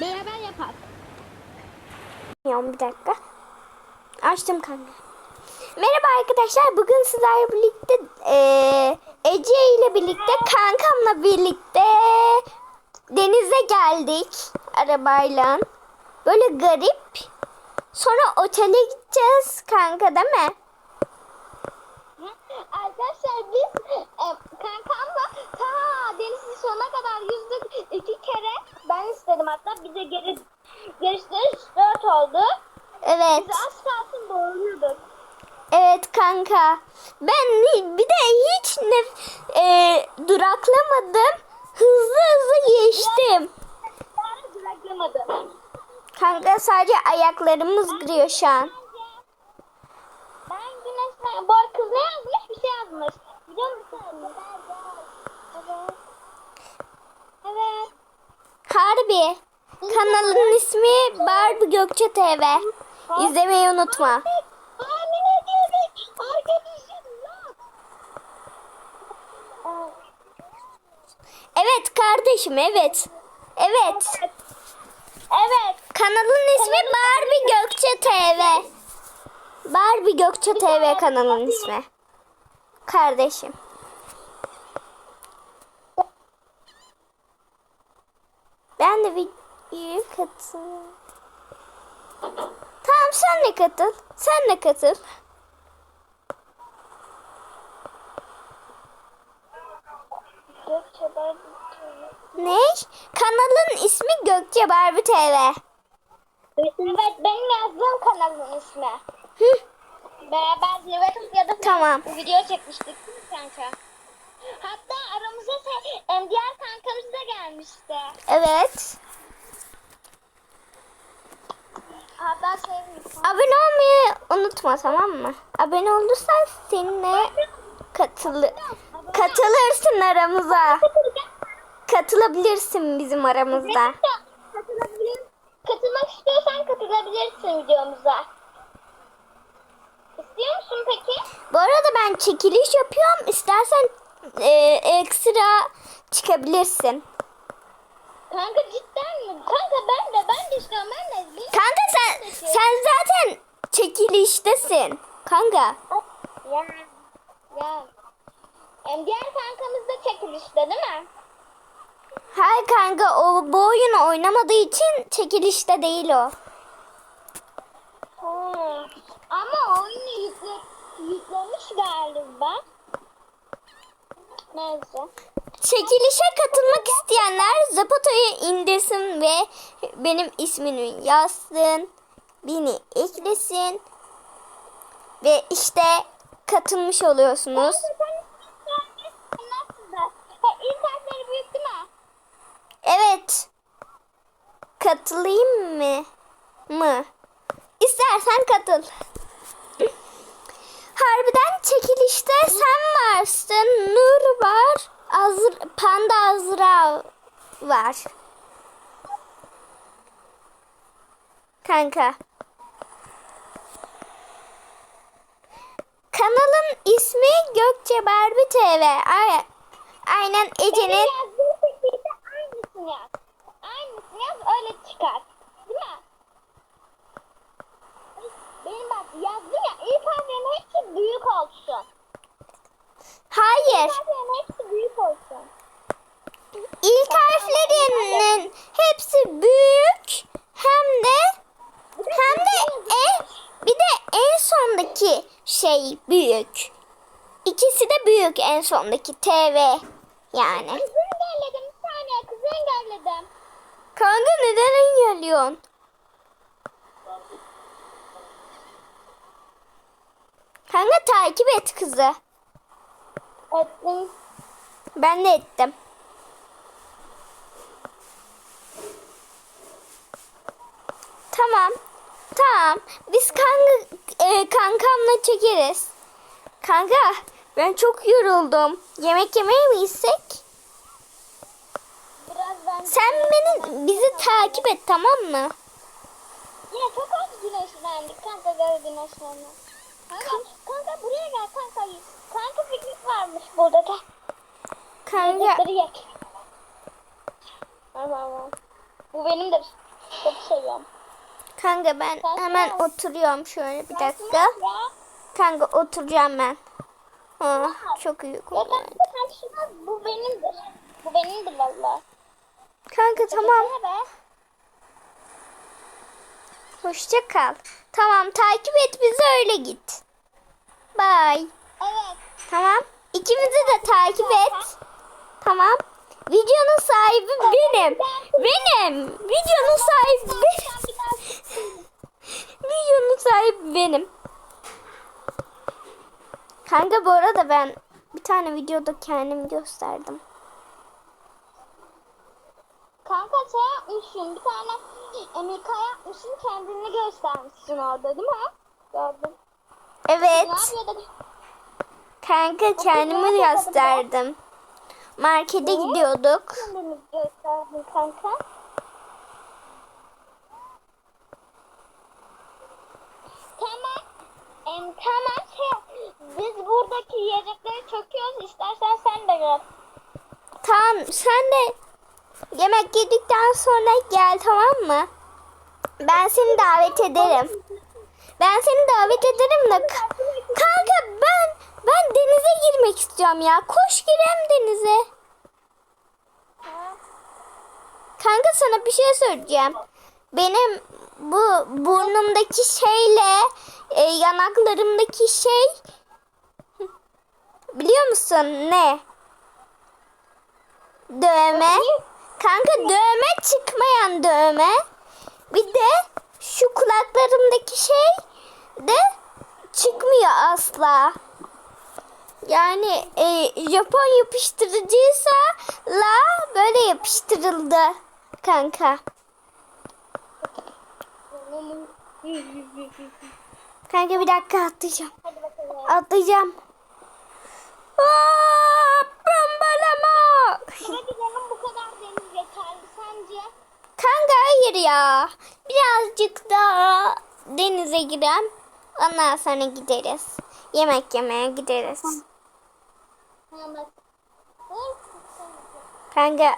Beraber yapar. Ya bir dakika. Açtım kanka. Merhaba arkadaşlar. Bugün sizlerle birlikte eee, Ece ile birlikte kankamla birlikte denize geldik arabayla. Böyle garip. Sonra otele gideceğiz kanka değil mi? Arkadaşlar biz e, kankamla ta denizin sonuna kadar yüzdük iki kere. Ben istedim hatta bize geri görüşleri dört oldu. Evet. Biz az kalsın boğuluyorduk. Evet kanka. Ben bir de hiç ne, eee, duraklamadım. Hızlı hızlı geçtim. Ben duraklamadım. Kanka sadece ayaklarımız giriyor şu an. Güneşten... Bu kız ne yazmış? Bir şey yazmış. Biliyor musun? Evet. Evet. Harbi. Kanalın ismi Barbie Gökçe TV. İzlemeyi unutma. Arkadaşım. Evet kardeşim evet. Evet. Evet. Kanalın ismi Barbie Gökçe TV. Barbie Gökçe TV kanalın ismi. Kardeşim. Ben de videoya katıl. Tamam sen de katıl. Sen de katıl. Gökçe ben... Ne? Kanalın ismi Gökçe Barbie TV. Evet benim yazdığım kanalın ismi. Hı, Beraber zirve ya da Tamam. video çekmiştik değil mi kanka? Hatta aramıza em, diğer kankamız da gelmişti. evet. Hatta şey Abone olmayı unutma tamam mı? Abone olursan seninle katılı katılırsın aramıza. Katılabilirsin bizim aramızda. Katılmak istiyorsan katılabilirsin videomuza. İstiyor musun peki? Bu arada ben çekiliş yapıyorum. İstersen e, ekstra çıkabilirsin. Kanka cidden mi? Kanka ben de ben de istiyorum ben de. Biz- Kanka sen sen zaten çekiliştesin. Kanka. Ya. Ya. Em, diğer kankamız da çekilişte değil mi? Hayır kanka o bu oyunu oynamadığı için çekilişte değil o. Ha. Ama oyunu yükle, yüklemiş galiba. Neyse. Çekilişe katılmak isteyenler Zapato'yu indirsin ve benim ismimi yazsın. Beni eklesin. Ve işte katılmış oluyorsunuz. Evet. Katılayım mı? Mı? İstersen katıl. Harbiden çekilişte sen varsın. Nur var. Azr Panda Azra var. Kanka. Kanalın ismi Gökçe Barbie TV. Ay- Aynen Ece'nin aynısını yaz. Aynısını yaz öyle çıkar. Değil mi? Benim bak yazdım ya ilk harflerin hepsi büyük olsun. Hayır. İlk harflerin hepsi büyük olsun. İlk harflerinin hepsi büyük hem de hem de en, bir de en sondaki şey büyük. İkisi de büyük en sondaki TV yani. Kızı engelledim bir saniye kızı engelledim. Kanka neden engelliyorsun? Kanka takip et kızı. Ettim. Ben de ettim. Tamam. Tamam. Biz kanka, e, kankamla çekeriz. Kanka ben çok yoruldum. Yemek yemeye mi gitsek? Sen beni bizi takip et tamam mı? Yine çok az güneşlendik. Kanka gel güneşlendik. Kanka, kanka buraya gel kanka. Kanka piknik varmış burada gel. Kanka Yiyecekleri yek. Tamam. Bu benim de Çok seviyorum. Kanka ben hemen oturuyorum şöyle bir dakika. Kanka oturacağım ben. Ha, çok iyi Ya de karşıma bu benimdir. Bu benimdir valla. Kanka tamam. Hoşça kal. Tamam takip et bizi öyle git. Bye. Evet. Tamam. İkimizi de takip et. Tamam. Videonun sahibi benim. Benim. Videonun sahibi benim. Sen Videonun sahibi benim. Kanka bu arada ben bir tane videoda kendimi gösterdim. Kanka şey yapmışsın. Bir tane Emika yapmışsın. Kendini göstermişsin orada değil mi? Gördüm. Evet. Ne? Kanka kendimi gösterdim. Markete gidiyorduk. Kendini gösterdin kanka. Tamam. Em, tamam şey, biz buradaki yiyecekleri çöküyoruz. İstersen sen de gel. Tamam sen de yemek yedikten sonra gel tamam mı? Ben seni davet ederim. Ben seni davet ederim de Ka- kanka ben ben denize girmek istiyorum ya. Koş girelim denize. Kanka sana bir şey söyleyeceğim. Benim bu burnumdaki şeyle e, yanaklarımdaki şey biliyor musun ne? Dövme. Kanka dövme çıkmayan dövme. Bir de şu kulaklarımdaki şey de çıkmıyor asla. Yani e, Japon yapıştırıcıysa la böyle yapıştırıldı kanka. Kanka bir dakika atlayacağım. Atlayacağım. Aa, Kanka hayır ya. Birazcık daha denize girelim. Ondan sonra gideriz. Yemek yemeye gideriz. Kanka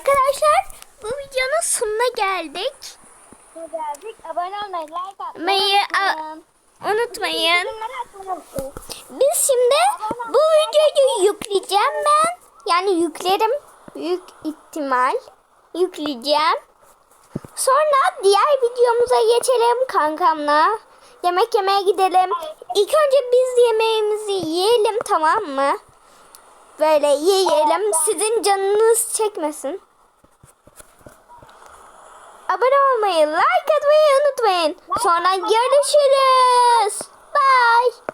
Arkadaşlar bu videonun sonuna geldik. Geldik? Abone olmayı, like atmayı unutmayın. Biz şimdi bu videoyu yükleyeceğim ben. Yani yüklerim. Büyük ihtimal. Yükleyeceğim. Sonra diğer videomuza geçelim kankamla. Yemek yemeye gidelim. İlk önce biz yemeğimizi yiyelim tamam mı? Böyle yiyelim. Sizin canınız çekmesin abone olmayı, like atmayı unutmayın. Sonra görüşürüz. Bye.